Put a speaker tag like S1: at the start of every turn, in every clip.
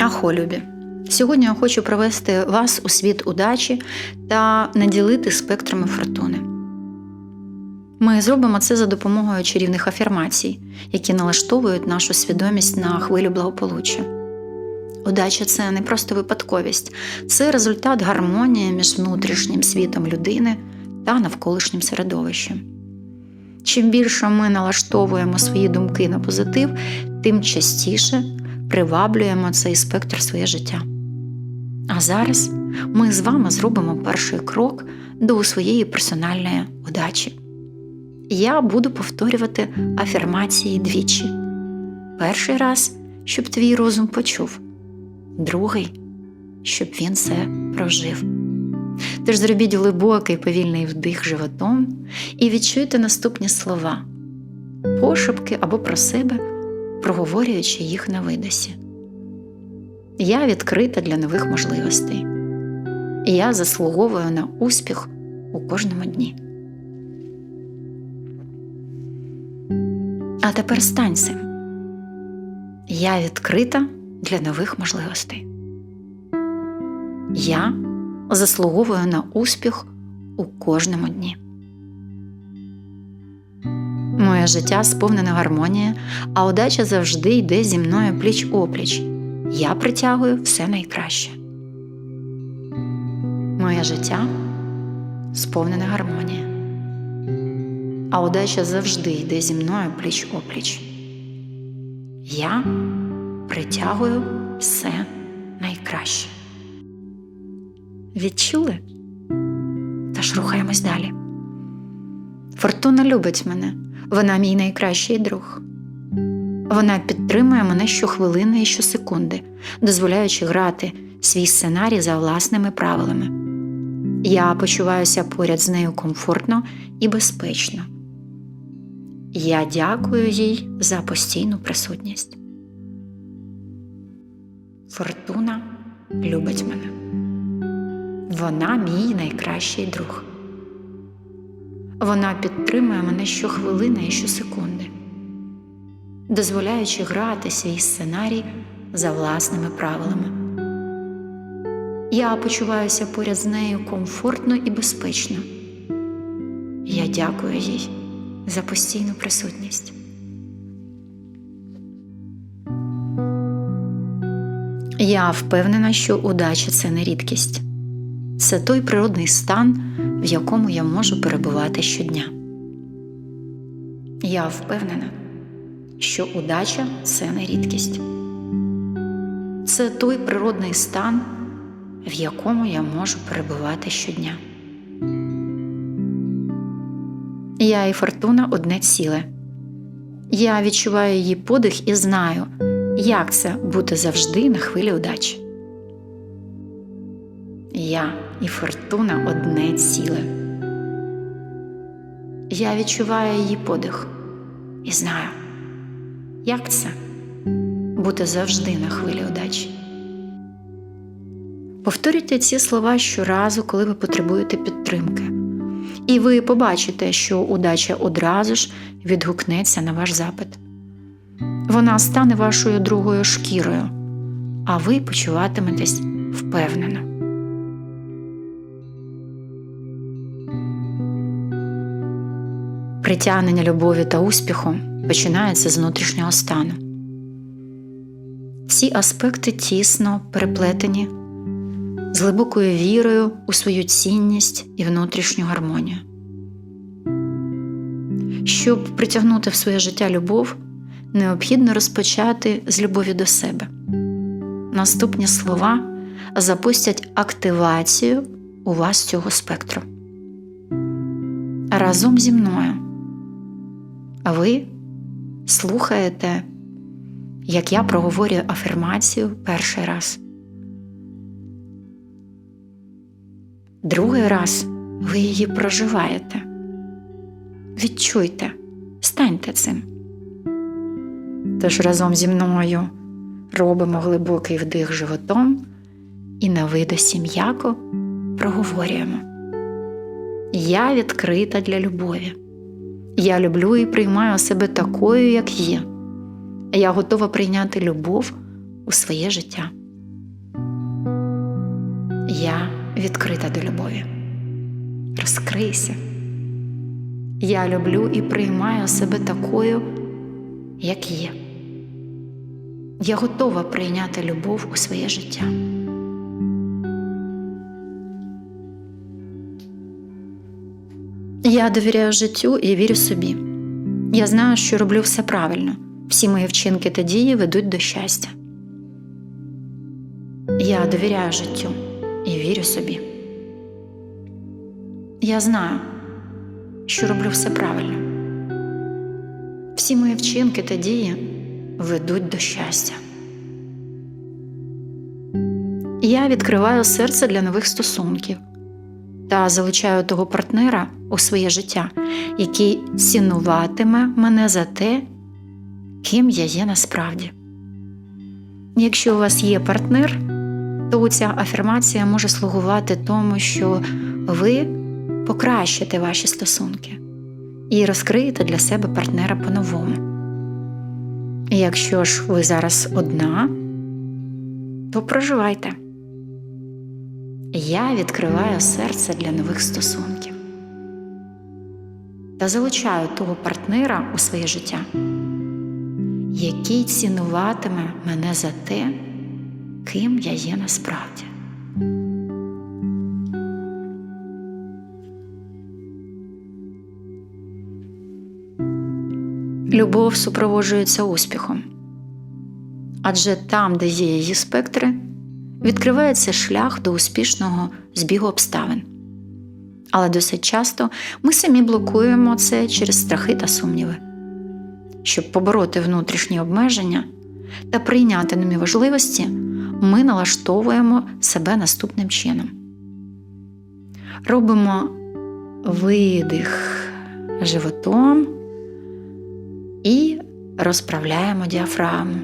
S1: Ахо, любі! Сьогодні я хочу провести вас у світ удачі та наділити спектрами фортуни. Ми зробимо це за допомогою чарівних афірмацій, які налаштовують нашу свідомість на хвилю благополуччя. Удача це не просто випадковість, це результат гармонії між внутрішнім світом людини та навколишнім середовищем. Чим більше ми налаштовуємо свої думки на позитив, тим частіше приваблюємо цей спектр своє життя. А зараз ми з вами зробимо перший крок до своєї персональної удачі. Я буду повторювати афірмації двічі. Перший раз, щоб твій розум почув, другий, щоб він це прожив. Тож зробіть глибокий повільний вдих животом і відчуйте наступні слова, пошепки або про себе, проговорюючи їх на видосі. Я відкрита для нових можливостей. Я заслуговую на успіх у кожному дні. А тепер стань. Я відкрита для нових можливостей. Я заслуговую на успіх у кожному дні. Моє життя сповнене гармонії, а удача завжди йде зі мною пліч опліч. Я притягую все найкраще. Моє життя сповнене гармонії, а удача завжди йде зі мною пліч опліч. Я притягую все найкраще. Відчули? Тож рухаємось далі. Фортуна любить мене, вона мій найкращий друг. Вона підтримує мене щохвилини і щосекунди, дозволяючи грати свій сценарій за власними правилами. Я почуваюся поряд з нею комфортно і безпечно. Я дякую їй за постійну присутність. Фортуна любить мене. Вона мій найкращий друг. Вона підтримує мене щохвилини і щосекунди, дозволяючи грати свій сценарій за власними правилами. Я почуваюся поряд з нею комфортно і безпечно. Я дякую їй за постійну присутність. Я впевнена, що удача це не рідкість. Це той природний стан, в якому я можу перебувати щодня. Я впевнена, що удача це не рідкість. Це той природний стан, в якому я можу перебувати щодня. Я і фортуна одне ціле. Я відчуваю її подих і знаю, як це бути завжди на хвилі удачі. Я і фортуна одне ціле. Я відчуваю її подих і знаю, як це бути завжди на хвилі удачі. Повторюйте ці слова щоразу, коли ви потребуєте підтримки, і ви побачите, що удача одразу ж відгукнеться на ваш запит. Вона стане вашою другою шкірою, а ви почуватиметесь впевнено. Притягнення любові та успіху починається з внутрішнього стану. Ці аспекти тісно переплетені з глибокою вірою у свою цінність і внутрішню гармонію. Щоб притягнути в своє життя любов, необхідно розпочати з любові до себе. Наступні слова запустять активацію у вас цього спектру. Разом зі мною ви слухаєте, як я проговорюю афірмацію перший раз. Другий раз ви її проживаєте. Відчуйте, станьте цим. Тож разом зі мною робимо глибокий вдих животом і на видосі м'яко проговорюємо. Я відкрита для любові. Я люблю і приймаю себе такою, як є. Я готова прийняти любов у своє життя. Я відкрита до любові. Розкрийся. Я люблю і приймаю себе такою, як є. Я готова прийняти любов у своє життя. Я довіряю життю і вірю собі. Я знаю, що роблю все правильно. Всі мої вчинки та дії ведуть до щастя. Я довіряю життю і вірю собі. Я знаю, що роблю все правильно. Всі мої вчинки та дії ведуть до щастя. Я відкриваю серце для нових стосунків та залучаю того партнера у своє життя, який цінуватиме мене за те, ким я є насправді. Якщо у вас є партнер, то ця афірмація може слугувати тому, що ви покращите ваші стосунки і розкриєте для себе партнера по-новому. Якщо ж ви зараз одна, то проживайте. Я відкриваю серце для нових стосунків та залучаю того партнера у своє життя, який цінуватиме мене за те, ким я є насправді. Любов супроводжується успіхом, адже там, де є її спектри, відкривається шлях до успішного збігу обставин. Але досить часто ми самі блокуємо це через страхи та сумніви. Щоб побороти внутрішні обмеження та прийняти нові важливості, ми налаштовуємо себе наступним чином. Робимо видих животом і розправляємо діафрагму,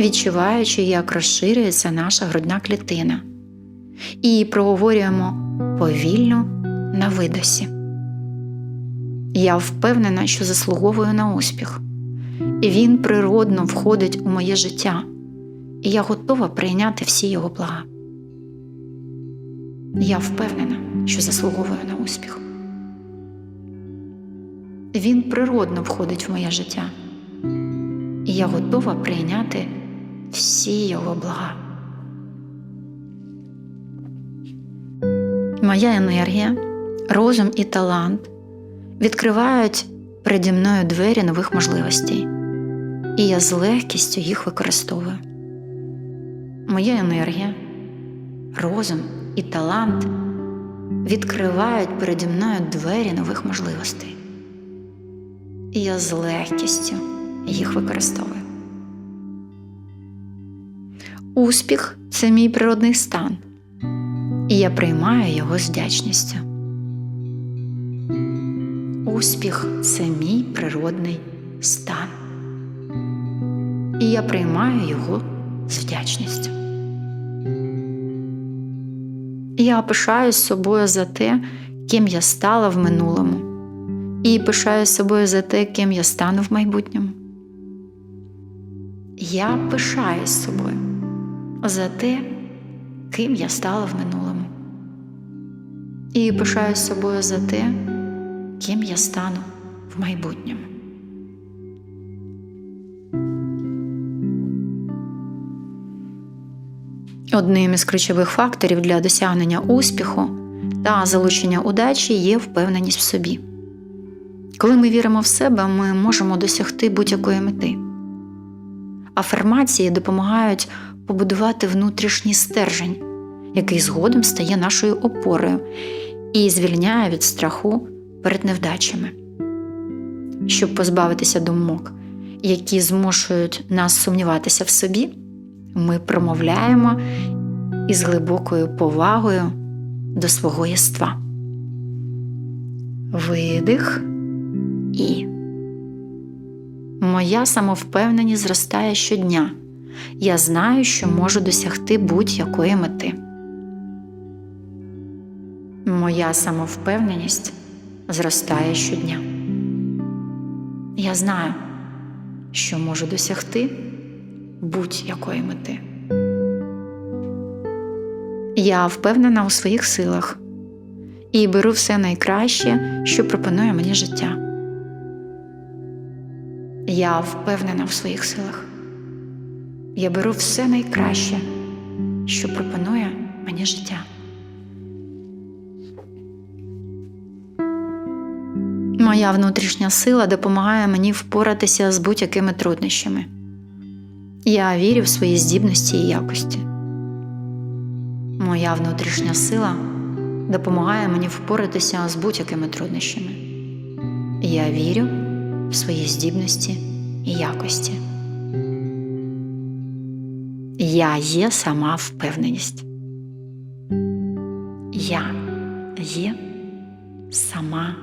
S1: відчуваючи, як розширюється наша грудна клітина, і проговорюємо повільно на видосі. Я впевнена, що заслуговую на успіх, і він природно входить у моє життя, і я готова прийняти всі його блага. Я впевнена, що заслуговую на успіх. Він природно входить в моє життя, і я готова прийняти всі його блага. Моя енергія, розум і талант відкривають переді мною двері нових можливостей, і я з легкістю їх використовую. Моя енергія, розум і талант відкривають переді мною двері нових можливостей, і я з легкістю їх використовую. Успіх це мій природний стан, і я приймаю його з вдячністю. Успіх це мій природний стан, і я приймаю його з вдячністю. Я пишаюсь собою за те, ким я стала в минулому, і пишаюсь собою за те, ким я стану в майбутньому. Я пишаюсь собою за те, ким я стала в минулому, і пишаюсь собою за те, ким я стану в майбутньому. Одним із ключових факторів для досягнення успіху та залучення удачі є впевненість в собі. Коли ми віримо в себе, ми можемо досягти будь-якої мети. Афірмації допомагають побудувати внутрішній стержень, який згодом стає нашою опорою і звільняє від страху перед невдачами. Щоб позбавитися думок, які змушують нас сумніватися в собі, ми промовляємо із глибокою повагою до свого єства. Видих і моя самовпевненість зростає щодня. Я знаю, що можу досягти будь-якої мети. Моя самовпевненість зростає щодня. Я знаю, що можу досягти будь-якої мети. Я впевнена у своїх силах і беру все найкраще, що пропонує мені життя. Я впевнена в своїх силах. Я беру все найкраще, що пропонує мені життя. Моя внутрішня сила допомагає мені впоратися з будь-якими труднощами. Я вірю в свої здібності і якості. Моя внутрішня сила допомагає мені впоратися з будь-якими труднощами. Я вірю в свої здібності і якості. Я є сама впевненість. Я є сама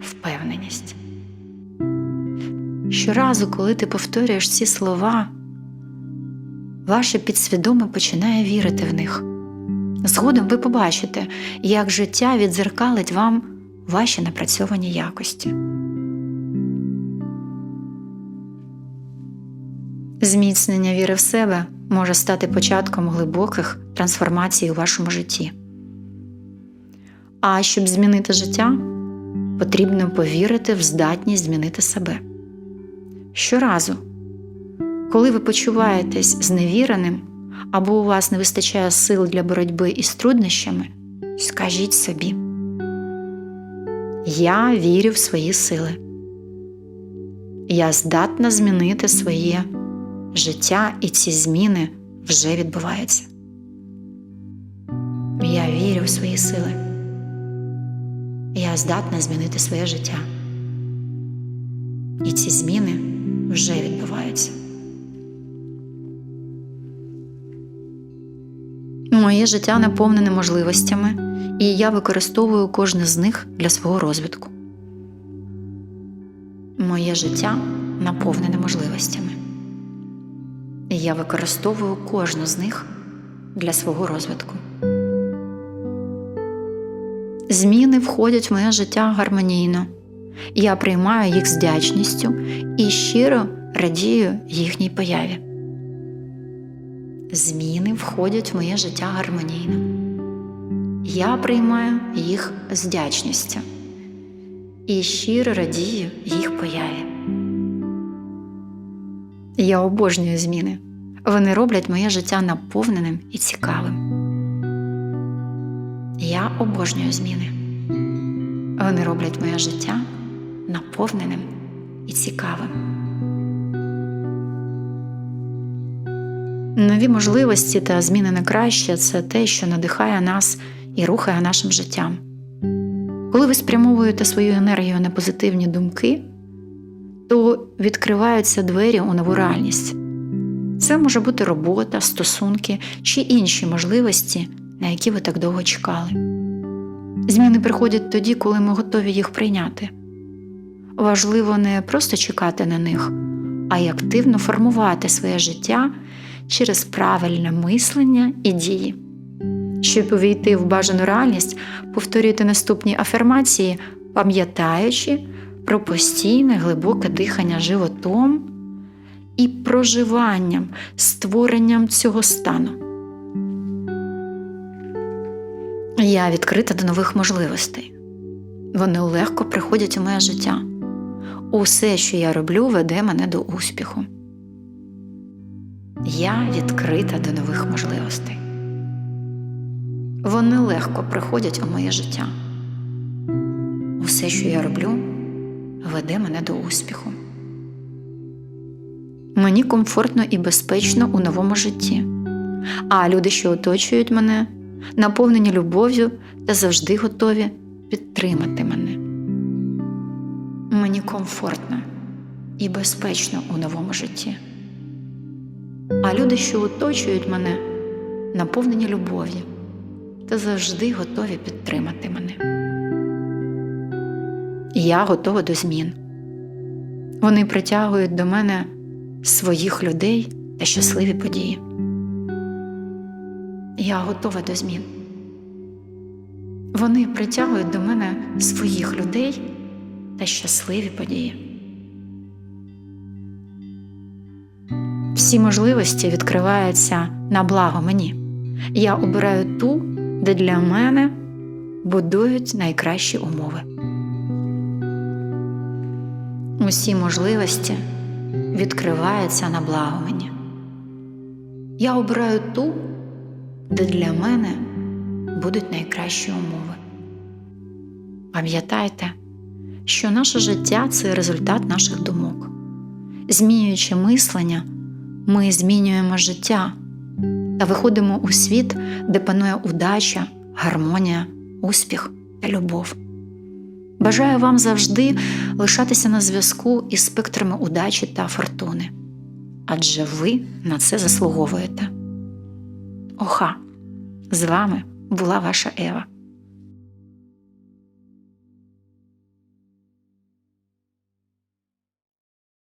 S1: впевненість. Щоразу, коли ти повторюєш ці слова, ваше підсвідоме починає вірити в них. Згодом ви побачите, як життя відзеркалить вам ваші напрацьовані якості. Зміцнення віри в себе може стати початком глибоких трансформацій у вашому житті. А щоб змінити життя, потрібно повірити в здатність змінити себе. Щоразу, коли ви почуваєтесь зневіреним або у вас не вистачає сил для боротьби із труднощами, скажіть собі: Я вірю в свої сили. Я здатна змінити своє життя, і ці зміни вже відбуваються. Я вірю в свої сили. Я здатна змінити своє життя. І ці зміни вже відбуваються. Моє життя наповнене можливостями, і я використовую кожне з них для свого розвитку. Моє життя наповнене можливостями. І я використовую кожну з них для свого розвитку. Зміни входять в моє життя гармонійно. Я приймаю їх з вдячністю і щиро радію їхній появі. Зміни входять в моє життя гармонійно. Я приймаю їх з вдячністю і щиро радію їх появі. Я обожнюю зміни. Вони роблять моє життя наповненим і цікавим. Я обожнюю зміни. Вони роблять моє життя наповненим і цікавим. Нові можливості та зміни на краще це те, що надихає нас і рухає нашим життям. Коли ви спрямовуєте свою енергію на позитивні думки, то відкриваються двері у нову реальність. Це може бути робота, стосунки чи інші можливості, на які ви так довго чекали. Зміни приходять тоді, коли ми готові їх прийняти. Важливо не просто чекати на них, а й активно формувати своє життя через правильне мислення і дії. Щоб увійти в бажану реальність, повторюйте наступні афірмації, пам'ятаючи про постійне глибоке дихання животом і проживанням, створенням цього стану. Я відкрита до нових можливостей. Вони легко приходять у моє життя. Усе, що я роблю, веде мене до успіху. Я відкрита до нових можливостей. Вони легко приходять у моє життя. Усе, що я роблю, веде мене до успіху. Мені комфортно і безпечно у новому житті, а люди, що оточують мене, наповнені любов'ю та завжди готові підтримати мене. Мені комфортно і безпечно у новому житті. А люди, що оточують мене, наповнені любов'ю та завжди готові підтримати мене. Я готова до змін. Вони притягують до мене своїх людей та щасливі події. Я готова до змін. Вони притягують до мене своїх людей та щасливі події. Всі можливості відкриваються на благо мені. Я обираю ту, де для мене будують найкращі умови. Усі можливості відкриваються на благо мені. Я обираю ту, де для мене будуть найкращі умови. Пам'ятайте, що наше життя це результат наших думок. Змінюючи мислення, ми змінюємо життя та виходимо у світ, де панує удача, гармонія, успіх та любов. Бажаю вам завжди лишатися на зв'язку із спектрами удачі та фортуни, адже ви на це заслуговуєте. Оха! З вами була ваша Ева.